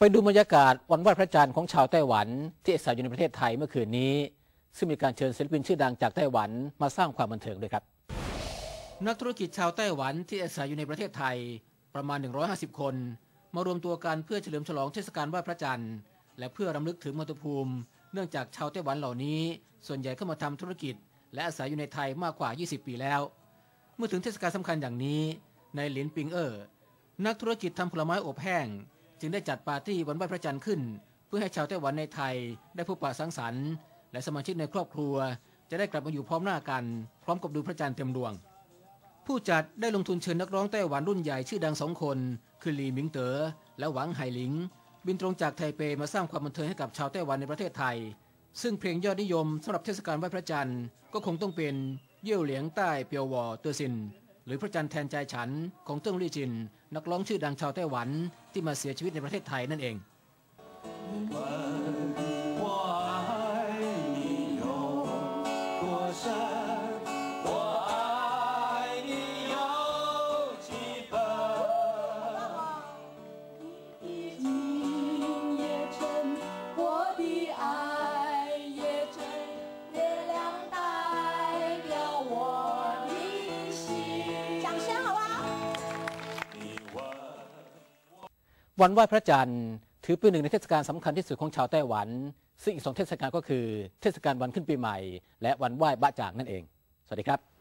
ไปดูบรรยากาศวันไหว้พระจันทร์ของชาวไต้หวัน ที่อาศัยอยู่ในประเทศไทยเมื่อคืนนี้ ซึ่งมีการเชิญศิลปินชื่อดังจากไต้หวันมาสร้างความบันเทิงด้วยครับ นักธุรกิจชาวไต้หวันที่อาศัยอยู่ในประเทศไทยประมาณ 150 คน มารวมตัวกันเพื่อเฉลิมฉลองเทศกาลไหว้พระจันทร์และเพื่อรำลึกถึงมัตุภูมิ เนื่องจากชาวไต้หวันเหล่านี้ ส่วนใหญ่เข้ามาทำธุรกิจ และอาศัยอยู่ในไทยมากกว่า 20 ปีแล้ว เมื่อถึงเทศกาลสำคัญอย่างนี้ในหลินปิงเออร์นักธุรกิจทำผลไม้อบแห้ง จึงได้จัดปาร์ตี้วันไหว้พระจันทร์ขึ้น เพื่อให้ชาวไต้หวันในไทยได้พบปะสังสรรค์ และสมาชิกในครอบครัว จะได้กลับมาอยู่พร้อมหน้ากัน พร้อมกับดูพระจันทร์เต็มดวง ผู้จัดได้ลงทุนเชิญนักร้องไต้หวันรุ่นใหญ่ชื่อดังสองคน คือหลีหมิงเต๋อและหวังไห่หลิง บินตรงจากไทเปมาสร้างความบันเทิงให้กับชาวไต้หวันในประเทศไทย ซึ่งเพลงยอดนิยมสำหรับเทศกาลไหว้พระจันทร์ก็คงต้องเป็นเยี่ยวเหลียงใต้เปียววอเตอร์ซิน หรือพระจันทร์แทนใจฉันของเติ้งลี่จิน นักร้องชื่อดังชาวไต้หวันที่มาเสียชีวิตในประเทศไทยนั่นเอง 我爱你有多深？ วันไหว้พระจันทร์ถือเป็นหนึ่งในเทศกาลสำคัญที่สุดของชาวไต้หวัน ซึ่งอีกสองเทศกาลก็คือเทศกาลวันขึ้นปีใหม่ และวันไหว้บะจ่างนั่นเอง สวัสดีครับ